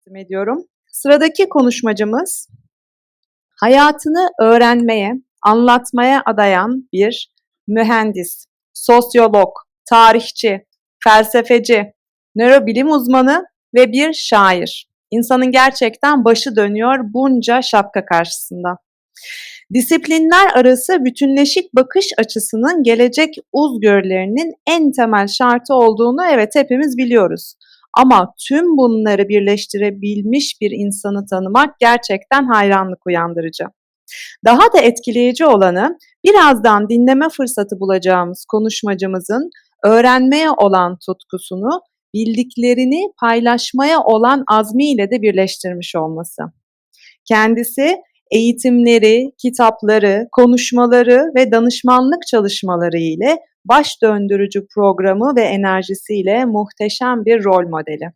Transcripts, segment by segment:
takdim ediyorum. Sıradaki konuşmacımız hayatını öğrenmeye, anlatmaya adayan bir mühendis, sosyolog, tarihçi, felsefeci, nörobilim uzmanı ve bir şair. İnsanın gerçekten başı dönüyor bunca şapka karşısında. Disiplinler arası bütünleşik bakış açısının gelecek uzgörülerinin en temel şartı olduğunu evet hepimiz biliyoruz. Ama tüm bunları birleştirebilmiş bir insanı tanımak gerçekten hayranlık uyandırıcı. Daha da etkileyici olanı birazdan dinleme fırsatı bulacağımız konuşmacımızın öğrenmeye olan tutkusunu bildiklerini paylaşmaya olan azmiyle de birleştirmiş olması. Kendisi eğitimleri, kitapları, konuşmaları ve danışmanlık çalışmaları ile baş döndürücü programı ve enerjisiyle muhteşem bir rol modeli.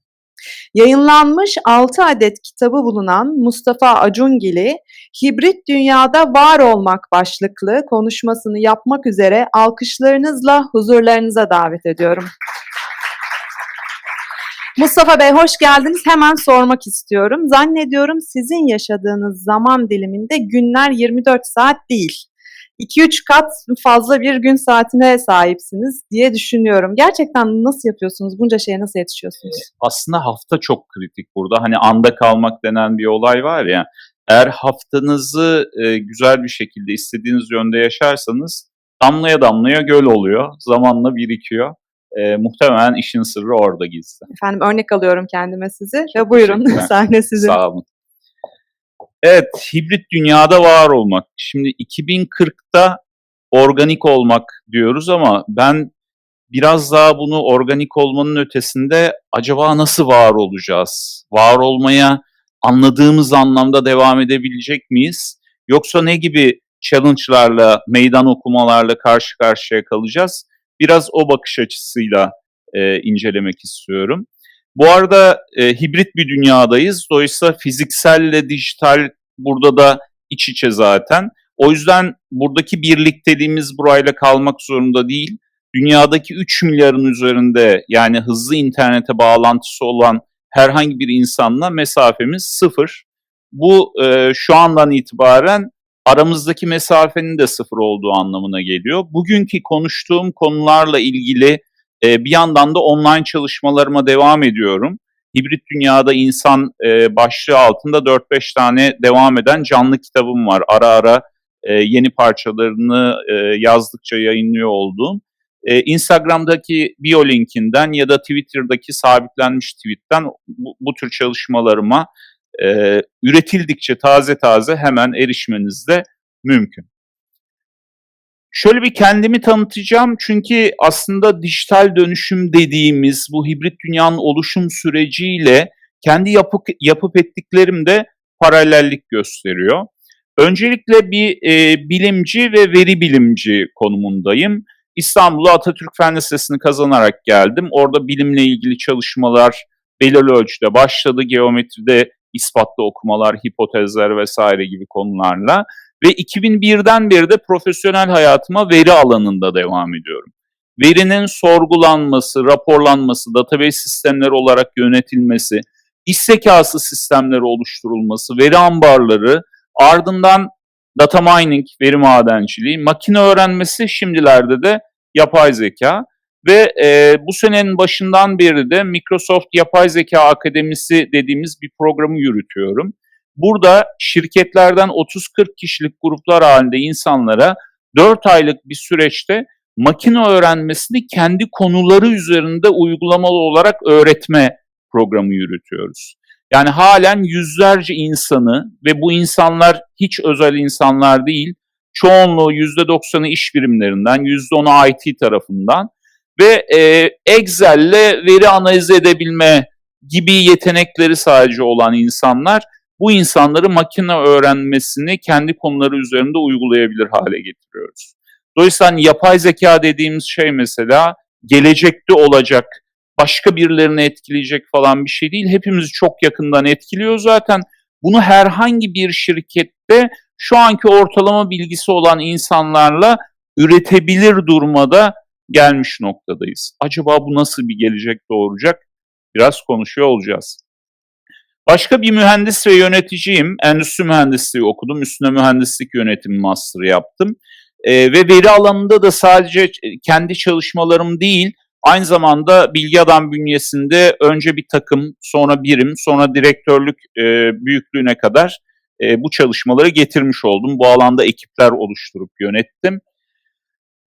Yayınlanmış 6 adet kitabı bulunan Mustafa Acungili, Hibrit Dünyada Var Olmak başlıklı konuşmasını yapmak üzere alkışlarınızla huzurlarınıza davet ediyorum. Mustafa Bey hoş geldiniz. Hemen sormak istiyorum. Zannediyorum sizin yaşadığınız zaman diliminde günler 24 saat değil. 2-3 kat fazla bir gün saatine sahipsiniz diye düşünüyorum. Gerçekten nasıl yapıyorsunuz? Bunca şeye nasıl yetişiyorsunuz? aslında hafta çok kritik burada. Hani anda kalmak denen bir olay var ya. Eğer haftanızı e, güzel bir şekilde istediğiniz yönde yaşarsanız damlaya damlaya göl oluyor. Zamanla birikiyor. E, muhtemelen işin sırrı orada gizli. Efendim örnek alıyorum kendime sizi ve buyurun sahne sizin. Sağ olun. Evet, hibrit dünyada var olmak. Şimdi 2040'ta organik olmak diyoruz ama ben biraz daha bunu organik olmanın ötesinde acaba nasıl var olacağız? Var olmaya anladığımız anlamda devam edebilecek miyiz? Yoksa ne gibi challenge'larla, meydan okumalarla karşı karşıya kalacağız? Biraz o bakış açısıyla e, incelemek istiyorum. Bu arada e, hibrit bir dünyadayız. Dolayısıyla fizikselle dijital burada da iç içe zaten. O yüzden buradaki birlikteliğimiz burayla kalmak zorunda değil. Dünyadaki 3 milyarın üzerinde yani hızlı internete bağlantısı olan herhangi bir insanla mesafemiz sıfır. Bu e, şu andan itibaren aramızdaki mesafenin de sıfır olduğu anlamına geliyor. Bugünkü konuştuğum konularla ilgili e, bir yandan da online çalışmalarıma devam ediyorum. Hibrit Dünyada İnsan e, başlığı altında 4-5 tane devam eden canlı kitabım var. Ara ara e, yeni parçalarını e, yazdıkça yayınlıyor olduğum. E, Instagram'daki bio linkinden ya da Twitter'daki sabitlenmiş tweetten bu, bu tür çalışmalarıma e, üretildikçe taze taze hemen erişmeniz de mümkün. Şöyle bir kendimi tanıtacağım çünkü aslında dijital dönüşüm dediğimiz bu hibrit dünyanın oluşum süreciyle kendi yapıp, yapıp ettiklerimde paralellik gösteriyor. Öncelikle bir e, bilimci ve veri bilimci konumundayım. İstanbul'a Atatürk Fen Lisesi'ni kazanarak geldim. Orada bilimle ilgili çalışmalar belirli ölçüde başladı. Geometride ispatlı okumalar, hipotezler vesaire gibi konularla. Ve 2001'den beri de profesyonel hayatıma veri alanında devam ediyorum. Verinin sorgulanması, raporlanması, database sistemleri olarak yönetilmesi, iş zekası sistemleri oluşturulması, veri ambarları, ardından data mining, veri madenciliği, makine öğrenmesi, şimdilerde de yapay zeka. Ve e, bu senenin başından beri de Microsoft Yapay Zeka Akademisi dediğimiz bir programı yürütüyorum. Burada şirketlerden 30-40 kişilik gruplar halinde insanlara 4 aylık bir süreçte makine öğrenmesini kendi konuları üzerinde uygulamalı olarak öğretme programı yürütüyoruz. Yani halen yüzlerce insanı ve bu insanlar hiç özel insanlar değil, çoğunluğu %90'ı iş birimlerinden, %10'u IT tarafından ve e, Excel'le veri analiz edebilme gibi yetenekleri sadece olan insanlar bu insanları makine öğrenmesini kendi konuları üzerinde uygulayabilir hale getiriyoruz. Dolayısıyla hani yapay zeka dediğimiz şey mesela gelecekte olacak, başka birilerini etkileyecek falan bir şey değil. Hepimizi çok yakından etkiliyor zaten. Bunu herhangi bir şirkette şu anki ortalama bilgisi olan insanlarla üretebilir durumada gelmiş noktadayız. Acaba bu nasıl bir gelecek doğuracak? Biraz konuşuyor olacağız. Başka bir mühendis ve yöneticiyim. Endüstri mühendisliği okudum. Üstüne mühendislik yönetimi master yaptım. Ee, ve veri alanında da sadece kendi çalışmalarım değil, aynı zamanda bilgi adam bünyesinde önce bir takım, sonra birim, sonra direktörlük e, büyüklüğüne kadar e, bu çalışmaları getirmiş oldum. Bu alanda ekipler oluşturup yönettim.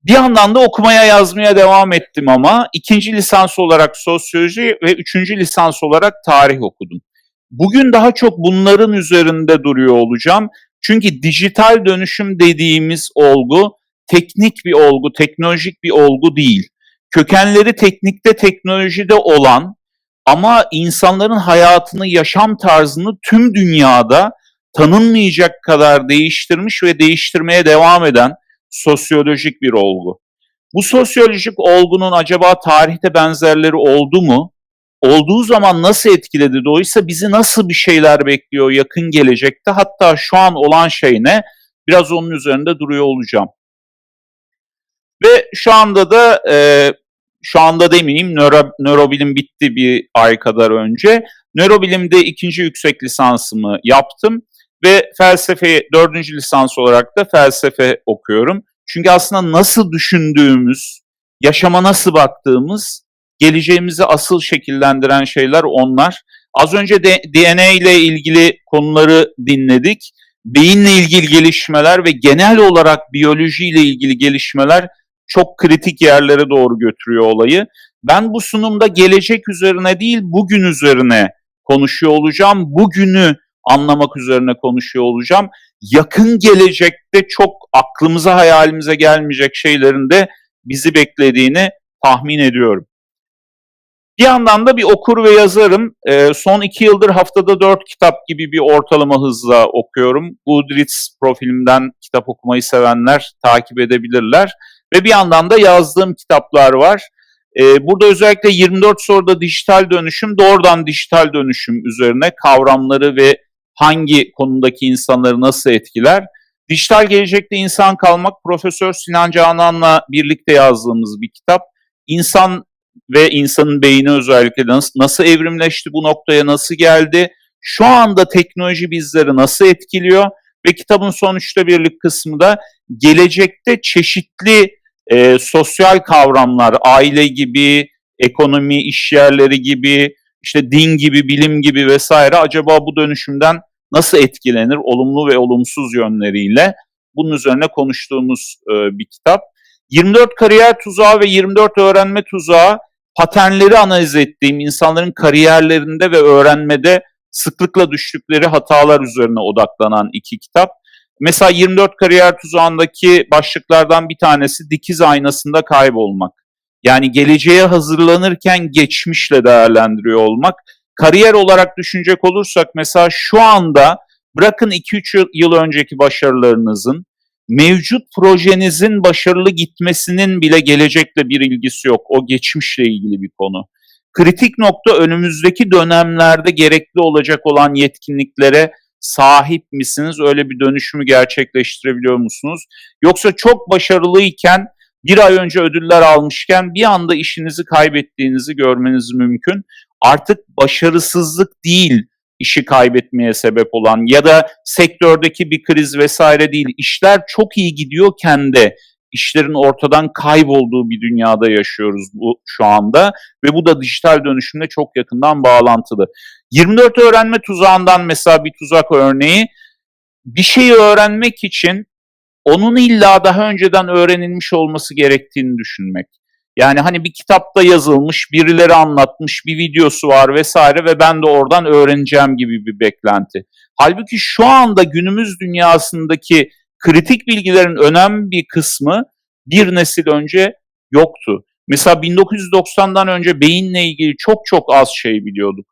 Bir yandan da okumaya yazmaya devam ettim ama ikinci lisans olarak sosyoloji ve üçüncü lisans olarak tarih okudum. Bugün daha çok bunların üzerinde duruyor olacağım. Çünkü dijital dönüşüm dediğimiz olgu teknik bir olgu, teknolojik bir olgu değil. Kökenleri teknikte, teknolojide olan ama insanların hayatını, yaşam tarzını tüm dünyada tanınmayacak kadar değiştirmiş ve değiştirmeye devam eden sosyolojik bir olgu. Bu sosyolojik olgunun acaba tarihte benzerleri oldu mu? Olduğu zaman nasıl etkiledi? Dolayısıyla bizi nasıl bir şeyler bekliyor yakın gelecekte? Hatta şu an olan şey ne? Biraz onun üzerinde duruyor olacağım. Ve şu anda da e, şu anda demeyeyim nöro, nörobilim bitti bir ay kadar önce. Nörobilimde ikinci yüksek lisansımı yaptım ve felsefe dördüncü lisans olarak da felsefe okuyorum. Çünkü aslında nasıl düşündüğümüz, yaşama nasıl baktığımız, geleceğimizi asıl şekillendiren şeyler onlar. Az önce DNA ile ilgili konuları dinledik. Beyinle ilgili gelişmeler ve genel olarak biyoloji ile ilgili gelişmeler çok kritik yerlere doğru götürüyor olayı. Ben bu sunumda gelecek üzerine değil, bugün üzerine konuşuyor olacağım. Bugünü anlamak üzerine konuşuyor olacağım. Yakın gelecekte çok aklımıza hayalimize gelmeyecek şeylerin de bizi beklediğini tahmin ediyorum. Bir yandan da bir okur ve yazarım. E, son iki yıldır haftada dört kitap gibi bir ortalama hızla okuyorum. Goodreads profilimden kitap okumayı sevenler takip edebilirler. Ve bir yandan da yazdığım kitaplar var. E, burada özellikle 24 soruda dijital dönüşüm, doğrudan dijital dönüşüm üzerine kavramları ve hangi konudaki insanları nasıl etkiler? Dijital Gelecekte İnsan Kalmak Profesör Sinan Canan'la birlikte yazdığımız bir kitap. İnsan ve insanın beyni özellikle nasıl, nasıl evrimleşti bu noktaya, nasıl geldi? Şu anda teknoloji bizleri nasıl etkiliyor? Ve kitabın son üçte birlik kısmı da gelecekte çeşitli e, sosyal kavramlar, aile gibi, ekonomi, iş yerleri gibi, işte din gibi, bilim gibi vesaire acaba bu dönüşümden nasıl etkilenir olumlu ve olumsuz yönleriyle bunun üzerine konuştuğumuz e, bir kitap. 24 kariyer tuzağı ve 24 öğrenme tuzağı paternleri analiz ettiğim insanların kariyerlerinde ve öğrenmede sıklıkla düştükleri hatalar üzerine odaklanan iki kitap. Mesela 24 kariyer tuzağındaki başlıklardan bir tanesi dikiz aynasında kaybolmak. Yani geleceğe hazırlanırken geçmişle değerlendiriyor olmak. Kariyer olarak düşünecek olursak mesela şu anda bırakın 2-3 yıl önceki başarılarınızın mevcut projenizin başarılı gitmesinin bile gelecekle bir ilgisi yok. O geçmişle ilgili bir konu. Kritik nokta önümüzdeki dönemlerde gerekli olacak olan yetkinliklere sahip misiniz? Öyle bir dönüşümü gerçekleştirebiliyor musunuz? Yoksa çok başarılıyken bir ay önce ödüller almışken bir anda işinizi kaybettiğinizi görmeniz mümkün. Artık başarısızlık değil işi kaybetmeye sebep olan ya da sektördeki bir kriz vesaire değil. İşler çok iyi gidiyorken de işlerin ortadan kaybolduğu bir dünyada yaşıyoruz bu şu anda ve bu da dijital dönüşümle çok yakından bağlantılı. 24 öğrenme tuzağından mesela bir tuzak örneği bir şeyi öğrenmek için onun illa daha önceden öğrenilmiş olması gerektiğini düşünmek. Yani hani bir kitapta yazılmış, birileri anlatmış, bir videosu var vesaire ve ben de oradan öğreneceğim gibi bir beklenti. Halbuki şu anda günümüz dünyasındaki kritik bilgilerin önemli bir kısmı bir nesil önce yoktu. Mesela 1990'dan önce beyinle ilgili çok çok az şey biliyorduk.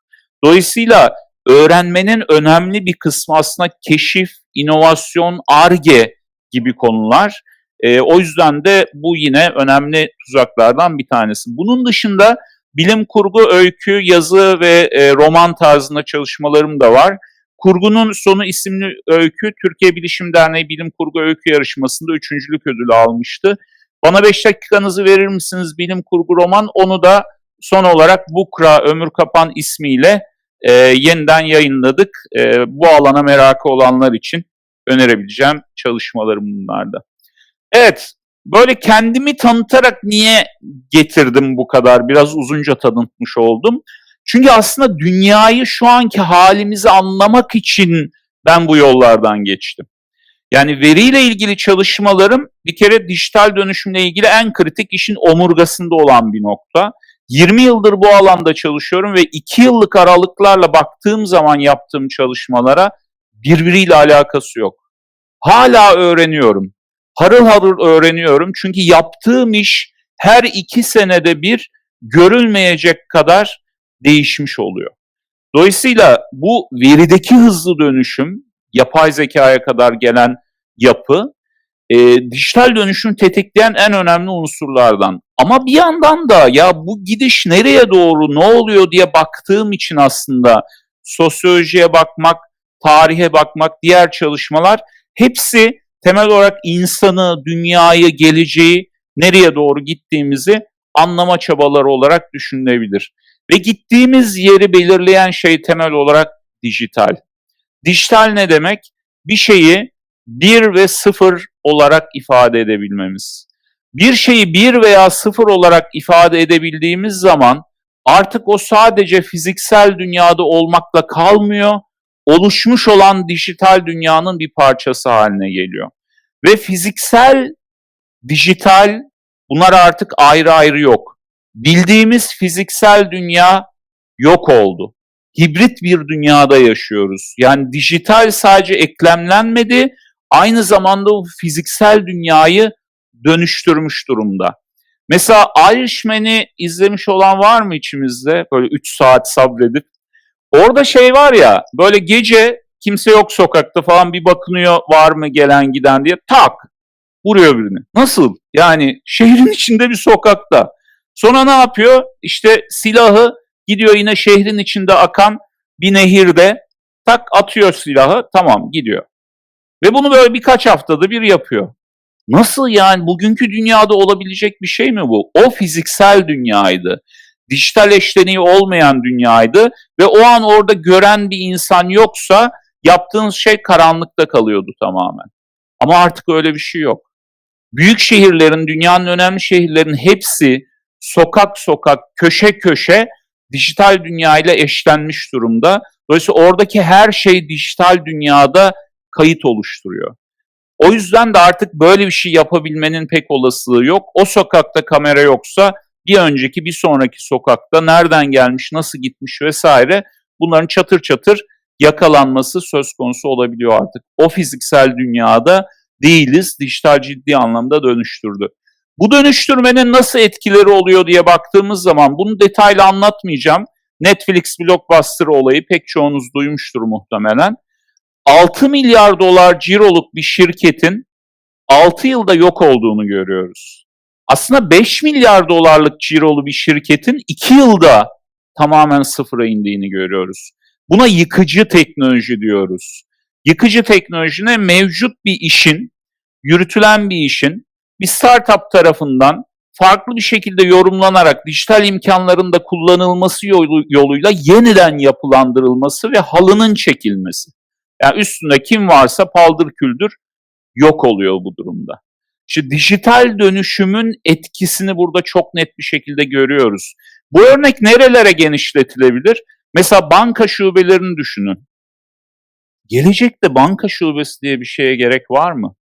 Dolayısıyla öğrenmenin önemli bir kısmı aslında keşif, inovasyon, arge gibi konular. E, o yüzden de bu yine önemli tuzaklardan bir tanesi. Bunun dışında bilim kurgu, öykü, yazı ve e, roman tarzında çalışmalarım da var. Kurgunun Sonu isimli öykü Türkiye Bilişim Derneği Bilim Kurgu Öykü Yarışması'nda üçüncülük ödülü almıştı. Bana 5 dakikanızı verir misiniz bilim kurgu roman? Onu da son olarak Bukra Ömür Kapan ismiyle e, yeniden yayınladık. E, bu alana merakı olanlar için önerebileceğim çalışmalarım bunlarda. Evet, böyle kendimi tanıtarak niye getirdim bu kadar? Biraz uzunca tanıtmış oldum. Çünkü aslında dünyayı şu anki halimizi anlamak için ben bu yollardan geçtim. Yani veriyle ilgili çalışmalarım bir kere dijital dönüşümle ilgili en kritik işin omurgasında olan bir nokta. 20 yıldır bu alanda çalışıyorum ve 2 yıllık aralıklarla baktığım zaman yaptığım çalışmalara birbiriyle alakası yok. Hala öğreniyorum. Harıl harıl öğreniyorum çünkü yaptığım iş her iki senede bir görülmeyecek kadar değişmiş oluyor. Dolayısıyla bu verideki hızlı dönüşüm, yapay zekaya kadar gelen yapı, e, dijital dönüşüm tetikleyen en önemli unsurlardan. Ama bir yandan da ya bu gidiş nereye doğru, ne oluyor diye baktığım için aslında sosyolojiye bakmak, tarihe bakmak, diğer çalışmalar hepsi temel olarak insanı, dünyayı, geleceği, nereye doğru gittiğimizi anlama çabaları olarak düşünülebilir. Ve gittiğimiz yeri belirleyen şey temel olarak dijital. Dijital ne demek? Bir şeyi bir ve sıfır olarak ifade edebilmemiz. Bir şeyi bir veya sıfır olarak ifade edebildiğimiz zaman artık o sadece fiziksel dünyada olmakla kalmıyor, oluşmuş olan dijital dünyanın bir parçası haline geliyor. Ve fiziksel, dijital bunlar artık ayrı ayrı yok. Bildiğimiz fiziksel dünya yok oldu. Hibrit bir dünyada yaşıyoruz. Yani dijital sadece eklemlenmedi, aynı zamanda o fiziksel dünyayı dönüştürmüş durumda. Mesela Irishman'i izlemiş olan var mı içimizde? Böyle 3 saat sabredip. Orada şey var ya, böyle gece kimse yok sokakta falan bir bakınıyor var mı gelen giden diye tak vuruyor birini. Nasıl? Yani şehrin içinde bir sokakta. Sonra ne yapıyor? İşte silahı gidiyor yine şehrin içinde akan bir nehirde tak atıyor silahı tamam gidiyor. Ve bunu böyle birkaç haftada bir yapıyor. Nasıl yani bugünkü dünyada olabilecek bir şey mi bu? O fiziksel dünyaydı. Dijital eşleniği olmayan dünyaydı ve o an orada gören bir insan yoksa yaptığınız şey karanlıkta kalıyordu tamamen. Ama artık öyle bir şey yok. Büyük şehirlerin, dünyanın önemli şehirlerin hepsi sokak sokak, köşe köşe dijital dünyayla eşlenmiş durumda. Dolayısıyla oradaki her şey dijital dünyada kayıt oluşturuyor. O yüzden de artık böyle bir şey yapabilmenin pek olasılığı yok. O sokakta kamera yoksa bir önceki bir sonraki sokakta nereden gelmiş, nasıl gitmiş vesaire bunların çatır çatır yakalanması söz konusu olabiliyor artık. O fiziksel dünyada değiliz. Dijital ciddi anlamda dönüştürdü. Bu dönüştürmenin nasıl etkileri oluyor diye baktığımız zaman bunu detaylı anlatmayacağım. Netflix blockbuster olayı pek çoğunuz duymuştur muhtemelen. 6 milyar dolar ciroluk bir şirketin 6 yılda yok olduğunu görüyoruz. Aslında 5 milyar dolarlık cirolu bir şirketin 2 yılda tamamen sıfıra indiğini görüyoruz. Buna yıkıcı teknoloji diyoruz. Yıkıcı teknolojine mevcut bir işin, yürütülen bir işin bir startup tarafından farklı bir şekilde yorumlanarak dijital imkanların da kullanılması yoluyla yeniden yapılandırılması ve halının çekilmesi. Yani üstünde kim varsa paldır küldür yok oluyor bu durumda. İşte dijital dönüşümün etkisini burada çok net bir şekilde görüyoruz. Bu örnek nerelere genişletilebilir? Mesela banka şubelerini düşünün. Gelecekte banka şubesi diye bir şeye gerek var mı?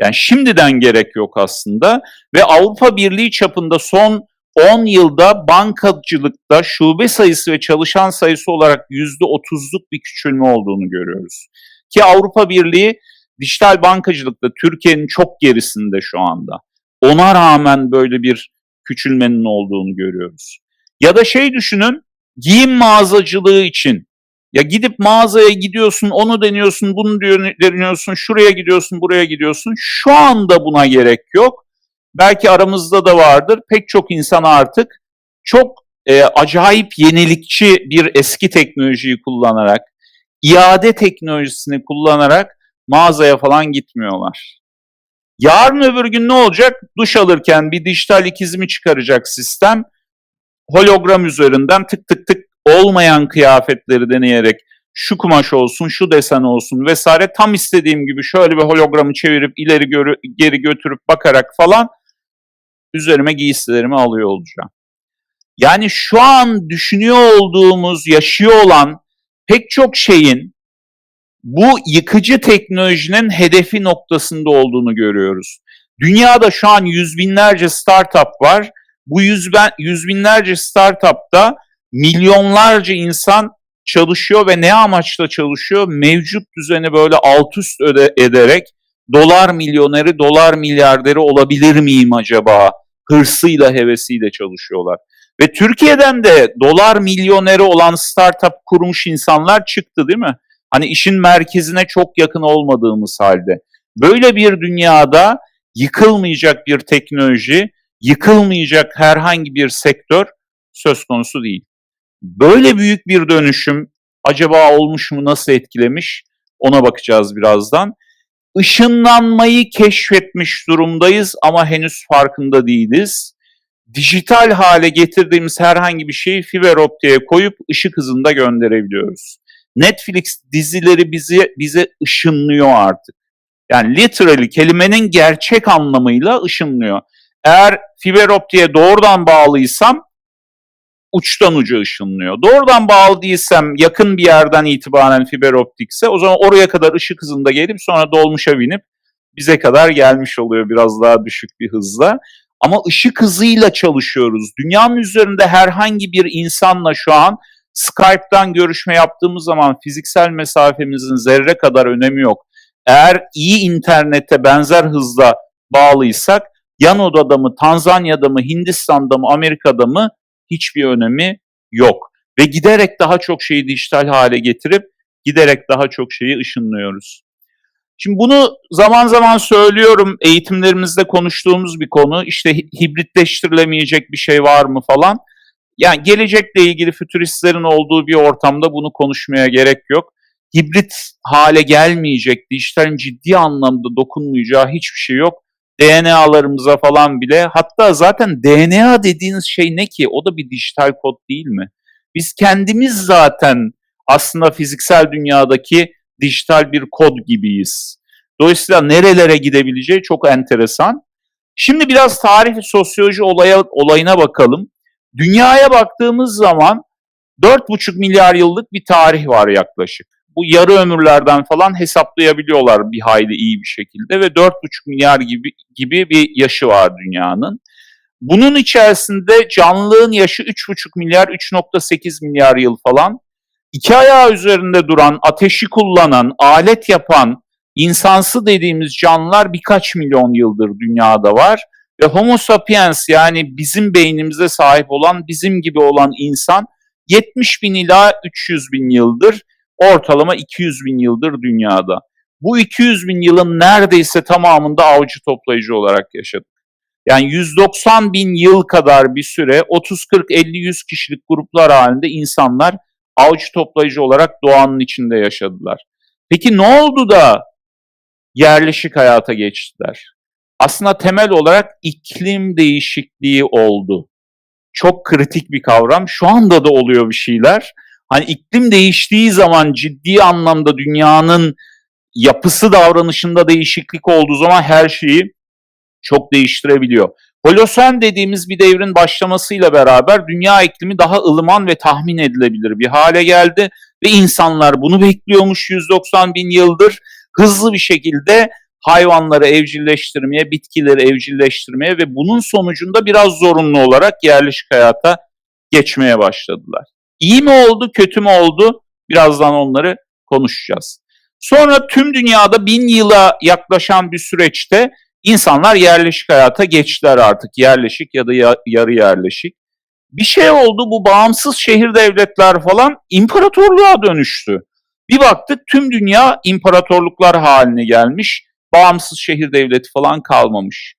Yani şimdiden gerek yok aslında ve Avrupa Birliği çapında son 10 yılda bankacılıkta şube sayısı ve çalışan sayısı olarak %30'luk bir küçülme olduğunu görüyoruz. Ki Avrupa Birliği dijital bankacılıkta Türkiye'nin çok gerisinde şu anda. Ona rağmen böyle bir küçülmenin olduğunu görüyoruz. Ya da şey düşünün, giyim mağazacılığı için ya gidip mağazaya gidiyorsun, onu deniyorsun, bunu deniyorsun, şuraya gidiyorsun, buraya gidiyorsun. Şu anda buna gerek yok. Belki aramızda da vardır. Pek çok insan artık çok e, acayip yenilikçi bir eski teknolojiyi kullanarak, iade teknolojisini kullanarak mağazaya falan gitmiyorlar. Yarın öbür gün ne olacak? Duş alırken bir dijital ikizimi çıkaracak sistem. Hologram üzerinden tık tık tık olmayan kıyafetleri deneyerek şu kumaş olsun, şu desen olsun vesaire tam istediğim gibi şöyle bir hologramı çevirip ileri görü- geri götürüp bakarak falan üzerime giysilerimi alıyor olacağım. Yani şu an düşünüyor olduğumuz, yaşıyor olan pek çok şeyin bu yıkıcı teknolojinin hedefi noktasında olduğunu görüyoruz. Dünyada şu an yüz binlerce startup var. Bu yüz, ben, yüz binlerce startupta milyonlarca insan çalışıyor ve ne amaçla çalışıyor? Mevcut düzeni böyle alt üst öde, ederek dolar milyoneri, dolar milyarderi olabilir miyim acaba? Hırsıyla, hevesiyle çalışıyorlar. Ve Türkiye'den de dolar milyoneri olan startup kurmuş insanlar çıktı değil mi? Hani işin merkezine çok yakın olmadığımız halde. Böyle bir dünyada yıkılmayacak bir teknoloji, yıkılmayacak herhangi bir sektör söz konusu değil. Böyle büyük bir dönüşüm acaba olmuş mu, nasıl etkilemiş ona bakacağız birazdan. Işınlanmayı keşfetmiş durumdayız ama henüz farkında değiliz. Dijital hale getirdiğimiz herhangi bir şeyi fiber optiğe koyup ışık hızında gönderebiliyoruz. Netflix dizileri bizi bize ışınlıyor artık. Yani literally kelimenin gerçek anlamıyla ışınlıyor. Eğer fiber optiğe doğrudan bağlıysam uçtan uca ışınlıyor. Doğrudan bağlı değilsem yakın bir yerden itibaren fiber optikse o zaman oraya kadar ışık hızında gelip sonra dolmuşa binip bize kadar gelmiş oluyor biraz daha düşük bir hızla. Ama ışık hızıyla çalışıyoruz. Dünyanın üzerinde herhangi bir insanla şu an Skype'dan görüşme yaptığımız zaman fiziksel mesafemizin zerre kadar önemi yok. Eğer iyi internete benzer hızla bağlıysak yan odada mı, Tanzanya'da mı, Hindistan'da mı, Amerika'da mı hiçbir önemi yok. Ve giderek daha çok şeyi dijital hale getirip giderek daha çok şeyi ışınlıyoruz. Şimdi bunu zaman zaman söylüyorum eğitimlerimizde konuştuğumuz bir konu. İşte hibritleştirilemeyecek bir şey var mı falan. Yani gelecekle ilgili fütüristlerin olduğu bir ortamda bunu konuşmaya gerek yok. Hibrit hale gelmeyecek, dijitalin ciddi anlamda dokunmayacağı hiçbir şey yok. DNA'larımıza falan bile hatta zaten DNA dediğiniz şey ne ki? O da bir dijital kod değil mi? Biz kendimiz zaten aslında fiziksel dünyadaki dijital bir kod gibiyiz. Dolayısıyla nerelere gidebileceği çok enteresan. Şimdi biraz tarih sosyoloji olaya, olayına bakalım. Dünyaya baktığımız zaman 4,5 milyar yıllık bir tarih var yaklaşık. Bu yarı ömürlerden falan hesaplayabiliyorlar bir hayli iyi bir şekilde ve 4,5 milyar gibi gibi bir yaşı var dünyanın. Bunun içerisinde canlılığın yaşı 3,5 milyar, 3,8 milyar yıl falan. İki ayağı üzerinde duran, ateşi kullanan, alet yapan, insansı dediğimiz canlılar birkaç milyon yıldır dünyada var. Ve Homo sapiens yani bizim beynimize sahip olan, bizim gibi olan insan 70 bin ila 300 bin yıldır, ortalama 200 bin yıldır dünyada. Bu 200 bin yılın neredeyse tamamında avcı toplayıcı olarak yaşadık. Yani 190 bin yıl kadar bir süre 30, 40, 50, 100 kişilik gruplar halinde insanlar avcı toplayıcı olarak doğanın içinde yaşadılar. Peki ne oldu da yerleşik hayata geçtiler? Aslında temel olarak iklim değişikliği oldu. Çok kritik bir kavram. Şu anda da oluyor bir şeyler. Hani iklim değiştiği zaman ciddi anlamda dünyanın yapısı davranışında değişiklik olduğu zaman her şeyi çok değiştirebiliyor. Holosen dediğimiz bir devrin başlamasıyla beraber dünya iklimi daha ılıman ve tahmin edilebilir bir hale geldi ve insanlar bunu bekliyormuş 190 bin yıldır hızlı bir şekilde hayvanları evcilleştirmeye, bitkileri evcilleştirmeye ve bunun sonucunda biraz zorunlu olarak yerleşik hayata geçmeye başladılar. İyi mi oldu, kötü mü oldu? Birazdan onları konuşacağız. Sonra tüm dünyada bin yıla yaklaşan bir süreçte insanlar yerleşik hayata geçtiler artık. Yerleşik ya da yarı yerleşik. Bir şey oldu bu bağımsız şehir devletler falan imparatorluğa dönüştü. Bir baktık tüm dünya imparatorluklar haline gelmiş. Bağımsız şehir devleti falan kalmamış.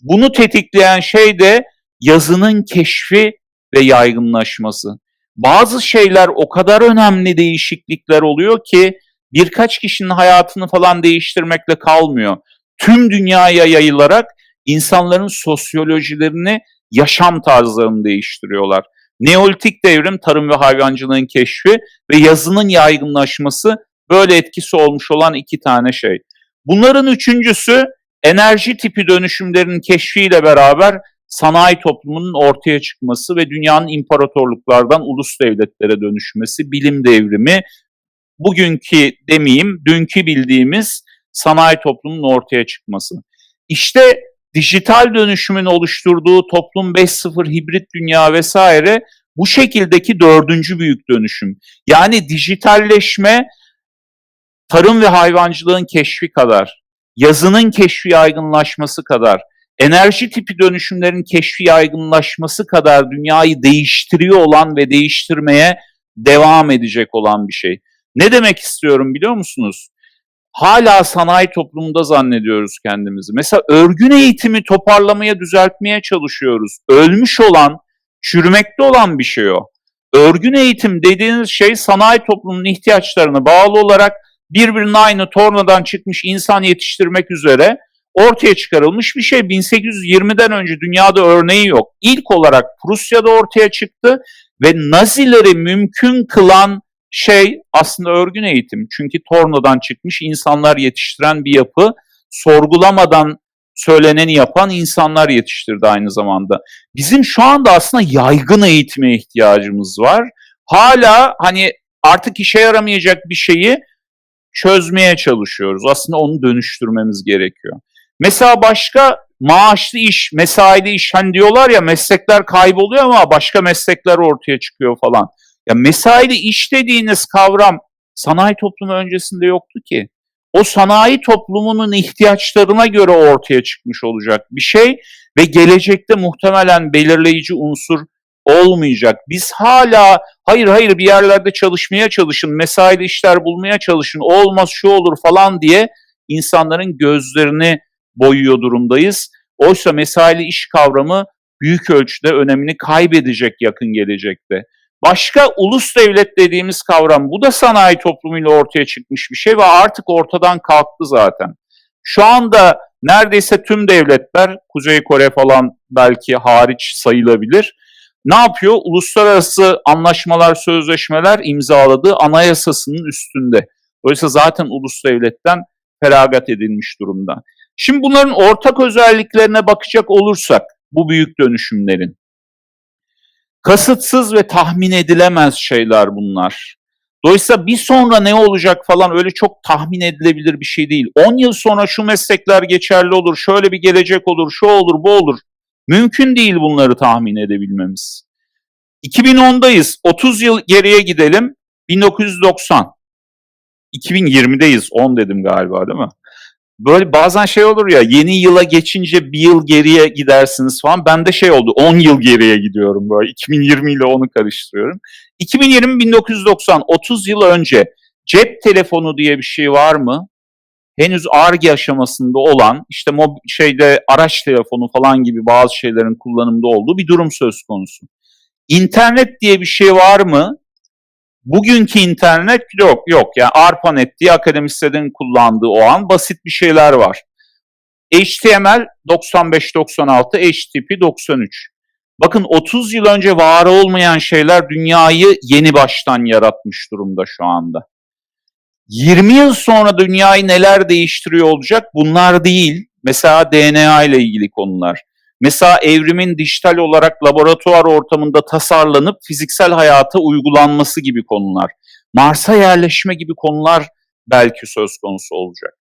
Bunu tetikleyen şey de yazının keşfi ve yaygınlaşması. Bazı şeyler o kadar önemli değişiklikler oluyor ki birkaç kişinin hayatını falan değiştirmekle kalmıyor. Tüm dünyaya yayılarak insanların sosyolojilerini, yaşam tarzlarını değiştiriyorlar. Neolitik devrim, tarım ve hayvancılığın keşfi ve yazının yaygınlaşması böyle etkisi olmuş olan iki tane şey. Bunların üçüncüsü enerji tipi dönüşümlerin keşfiyle beraber sanayi toplumunun ortaya çıkması ve dünyanın imparatorluklardan ulus devletlere dönüşmesi, bilim devrimi, bugünkü demeyeyim, dünkü bildiğimiz sanayi toplumunun ortaya çıkması. İşte dijital dönüşümün oluşturduğu toplum 5.0 hibrit dünya vesaire bu şekildeki dördüncü büyük dönüşüm. Yani dijitalleşme tarım ve hayvancılığın keşfi kadar, yazının keşfi yaygınlaşması kadar, enerji tipi dönüşümlerin keşfi yaygınlaşması kadar dünyayı değiştiriyor olan ve değiştirmeye devam edecek olan bir şey. Ne demek istiyorum biliyor musunuz? Hala sanayi toplumunda zannediyoruz kendimizi. Mesela örgün eğitimi toparlamaya, düzeltmeye çalışıyoruz. Ölmüş olan, çürümekte olan bir şey o. Örgün eğitim dediğiniz şey sanayi toplumunun ihtiyaçlarına bağlı olarak birbirinin aynı tornadan çıkmış insan yetiştirmek üzere ortaya çıkarılmış bir şey. 1820'den önce dünyada örneği yok. İlk olarak Prusya'da ortaya çıktı ve Nazileri mümkün kılan şey aslında örgün eğitim. Çünkü tornadan çıkmış insanlar yetiştiren bir yapı, sorgulamadan söyleneni yapan insanlar yetiştirdi aynı zamanda. Bizim şu anda aslında yaygın eğitime ihtiyacımız var. Hala hani artık işe yaramayacak bir şeyi çözmeye çalışıyoruz. Aslında onu dönüştürmemiz gerekiyor. Mesela başka maaşlı iş, mesaili iş hani diyorlar ya meslekler kayboluyor ama başka meslekler ortaya çıkıyor falan. Ya mesaili iş dediğiniz kavram sanayi toplumu öncesinde yoktu ki. O sanayi toplumunun ihtiyaçlarına göre ortaya çıkmış olacak bir şey ve gelecekte muhtemelen belirleyici unsur olmayacak. Biz hala hayır hayır bir yerlerde çalışmaya çalışın, mesaili işler bulmaya çalışın, olmaz şu olur falan diye insanların gözlerini boyuyor durumdayız. Oysa mesaili iş kavramı büyük ölçüde önemini kaybedecek yakın gelecekte. Başka ulus devlet dediğimiz kavram bu da sanayi toplumuyla ortaya çıkmış bir şey ve artık ortadan kalktı zaten. Şu anda neredeyse tüm devletler Kuzey Kore falan belki hariç sayılabilir. Ne yapıyor? Uluslararası anlaşmalar, sözleşmeler imzaladığı anayasasının üstünde. Dolayısıyla zaten ulus devletten feragat edilmiş durumda. Şimdi bunların ortak özelliklerine bakacak olursak bu büyük dönüşümlerin kasıtsız ve tahmin edilemez şeyler bunlar. Dolayısıyla bir sonra ne olacak falan öyle çok tahmin edilebilir bir şey değil. 10 yıl sonra şu meslekler geçerli olur, şöyle bir gelecek olur, şu olur, bu olur. Mümkün değil bunları tahmin edebilmemiz. 2010'dayız. 30 yıl geriye gidelim. 1990. 2020'deyiz. 10 dedim galiba değil mi? Böyle bazen şey olur ya yeni yıla geçince bir yıl geriye gidersiniz falan. Ben de şey oldu 10 yıl geriye gidiyorum böyle 2020 ile onu karıştırıyorum. 2020 1990 30 yıl önce cep telefonu diye bir şey var mı? Henüz ARGE aşamasında olan işte mob şeyde araç telefonu falan gibi bazı şeylerin kullanımda olduğu bir durum söz konusu. İnternet diye bir şey var mı? Bugünkü internet yok yok yani ARPANET diye akademisyenlerin kullandığı o an basit bir şeyler var. HTML 95-96, HTTP 93. Bakın 30 yıl önce var olmayan şeyler dünyayı yeni baştan yaratmış durumda şu anda. 20 yıl sonra dünyayı neler değiştiriyor olacak? Bunlar değil. Mesela DNA ile ilgili konular. Mesela evrimin dijital olarak laboratuvar ortamında tasarlanıp fiziksel hayata uygulanması gibi konular. Mars'a yerleşme gibi konular belki söz konusu olacak.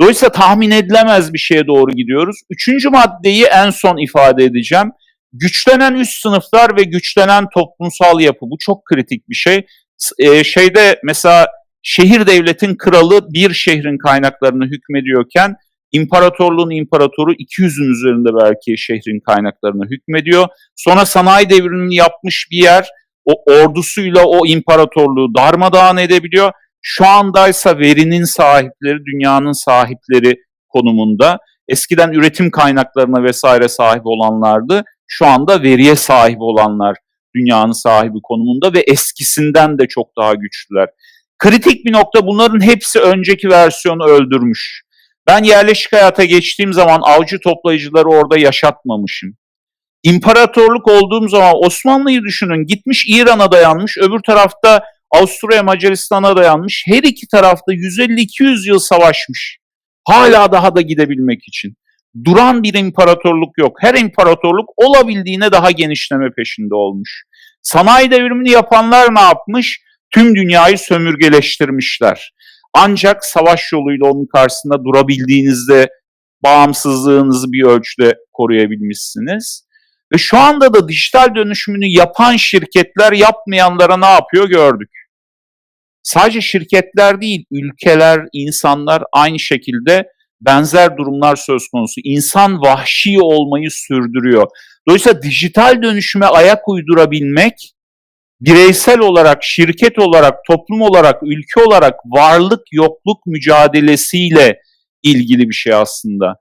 Dolayısıyla tahmin edilemez bir şeye doğru gidiyoruz. Üçüncü maddeyi en son ifade edeceğim. Güçlenen üst sınıflar ve güçlenen toplumsal yapı. Bu çok kritik bir şey. Ee, şeyde mesela şehir devletin kralı bir şehrin kaynaklarını hükmediyorken İmparatorluğun imparatoru 200'ün üzerinde belki şehrin kaynaklarına hükmediyor. Sonra sanayi devrimini yapmış bir yer o ordusuyla o imparatorluğu darmadağın edebiliyor. Şu andaysa verinin sahipleri dünyanın sahipleri konumunda. Eskiden üretim kaynaklarına vesaire sahip olanlardı. Şu anda veriye sahip olanlar dünyanın sahibi konumunda ve eskisinden de çok daha güçlüler. Kritik bir nokta bunların hepsi önceki versiyonu öldürmüş. Ben yerleşik hayata geçtiğim zaman avcı toplayıcıları orada yaşatmamışım. İmparatorluk olduğum zaman Osmanlı'yı düşünün. Gitmiş İran'a dayanmış, öbür tarafta Avusturya Macaristan'a dayanmış. Her iki tarafta 150-200 yıl savaşmış. Hala daha da gidebilmek için. Duran bir imparatorluk yok. Her imparatorluk olabildiğine daha genişleme peşinde olmuş. Sanayi devrimini yapanlar ne yapmış? Tüm dünyayı sömürgeleştirmişler. Ancak savaş yoluyla onun karşısında durabildiğinizde bağımsızlığınızı bir ölçüde koruyabilmişsiniz. Ve şu anda da dijital dönüşümünü yapan şirketler yapmayanlara ne yapıyor gördük. Sadece şirketler değil, ülkeler, insanlar aynı şekilde benzer durumlar söz konusu. İnsan vahşi olmayı sürdürüyor. Dolayısıyla dijital dönüşüme ayak uydurabilmek bireysel olarak, şirket olarak, toplum olarak, ülke olarak varlık yokluk mücadelesiyle ilgili bir şey aslında.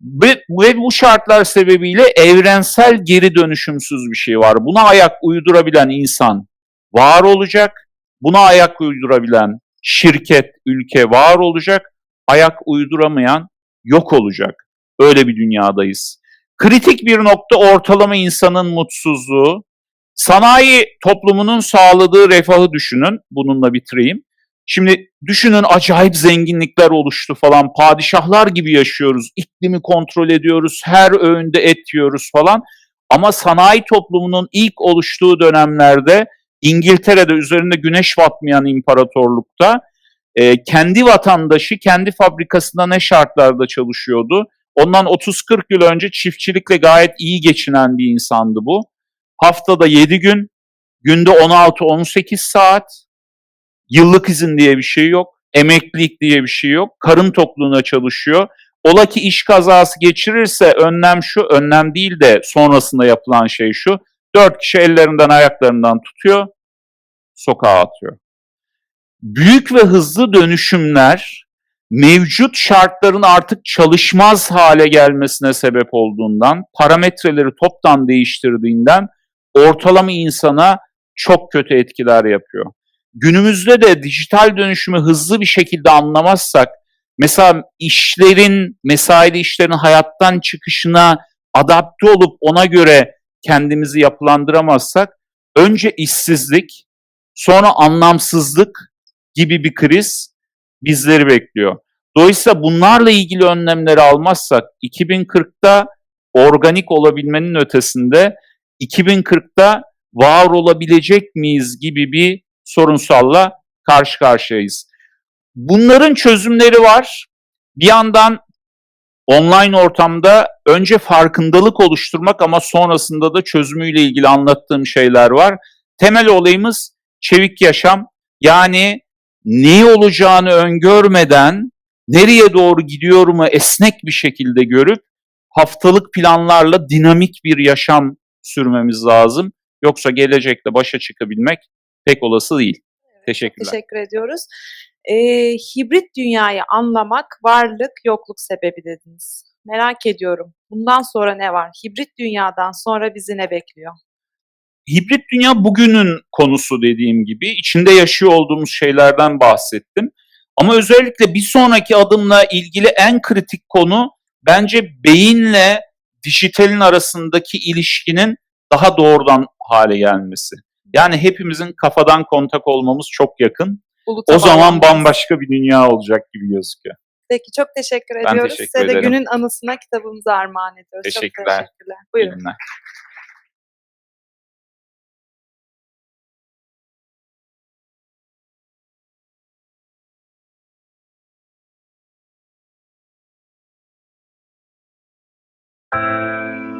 Ve, ve bu şartlar sebebiyle evrensel geri dönüşümsüz bir şey var. Buna ayak uydurabilen insan var olacak. Buna ayak uydurabilen şirket, ülke var olacak. Ayak uyduramayan yok olacak. Öyle bir dünyadayız. Kritik bir nokta ortalama insanın mutsuzluğu. Sanayi toplumunun sağladığı refahı düşünün. Bununla bitireyim. Şimdi düşünün acayip zenginlikler oluştu falan. Padişahlar gibi yaşıyoruz. İklimi kontrol ediyoruz. Her öğünde et yiyoruz falan. Ama sanayi toplumunun ilk oluştuğu dönemlerde İngiltere'de üzerinde güneş batmayan imparatorlukta e, kendi vatandaşı kendi fabrikasında ne şartlarda çalışıyordu? Ondan 30-40 yıl önce çiftçilikle gayet iyi geçinen bir insandı bu. Haftada 7 gün, günde 16-18 saat, yıllık izin diye bir şey yok, emeklilik diye bir şey yok, karın tokluğuna çalışıyor. Ola ki iş kazası geçirirse önlem şu, önlem değil de sonrasında yapılan şey şu. Dört kişi ellerinden ayaklarından tutuyor, sokağa atıyor. Büyük ve hızlı dönüşümler mevcut şartların artık çalışmaz hale gelmesine sebep olduğundan, parametreleri toptan değiştirdiğinden ortalama insana çok kötü etkiler yapıyor. Günümüzde de dijital dönüşümü hızlı bir şekilde anlamazsak, mesela işlerin, mesaili işlerin hayattan çıkışına adapte olup ona göre kendimizi yapılandıramazsak, önce işsizlik, sonra anlamsızlık gibi bir kriz bizleri bekliyor. Dolayısıyla bunlarla ilgili önlemleri almazsak 2040'ta organik olabilmenin ötesinde 2040'ta var olabilecek miyiz gibi bir sorunsalla karşı karşıyayız. Bunların çözümleri var. Bir yandan online ortamda önce farkındalık oluşturmak ama sonrasında da çözümüyle ilgili anlattığım şeyler var. Temel olayımız çevik yaşam. Yani ne olacağını öngörmeden nereye doğru gidiyorumu esnek bir şekilde görüp haftalık planlarla dinamik bir yaşam sürmemiz lazım. Yoksa gelecekte başa çıkabilmek pek olası değil. Teşekkürler. Teşekkür ediyoruz. Ee, hibrit dünyayı anlamak varlık yokluk sebebi dediniz. Merak ediyorum. Bundan sonra ne var? Hibrit dünyadan sonra bizi ne bekliyor? Hibrit dünya bugünün konusu dediğim gibi. içinde yaşıyor olduğumuz şeylerden bahsettim. Ama özellikle bir sonraki adımla ilgili en kritik konu bence beyinle dijitalin arasındaki ilişkinin daha doğrudan hale gelmesi. Yani hepimizin kafadan kontak olmamız çok yakın. Buluta O zaman bambaşka bir dünya olacak gibi gözüküyor. Peki çok teşekkür Ben ediyoruz. teşekkür Size de ederim. günün anısına kitabımızı armağan ediyoruz. Teşekkürler. Çok teşekkürler. Buyurun. Günler. Música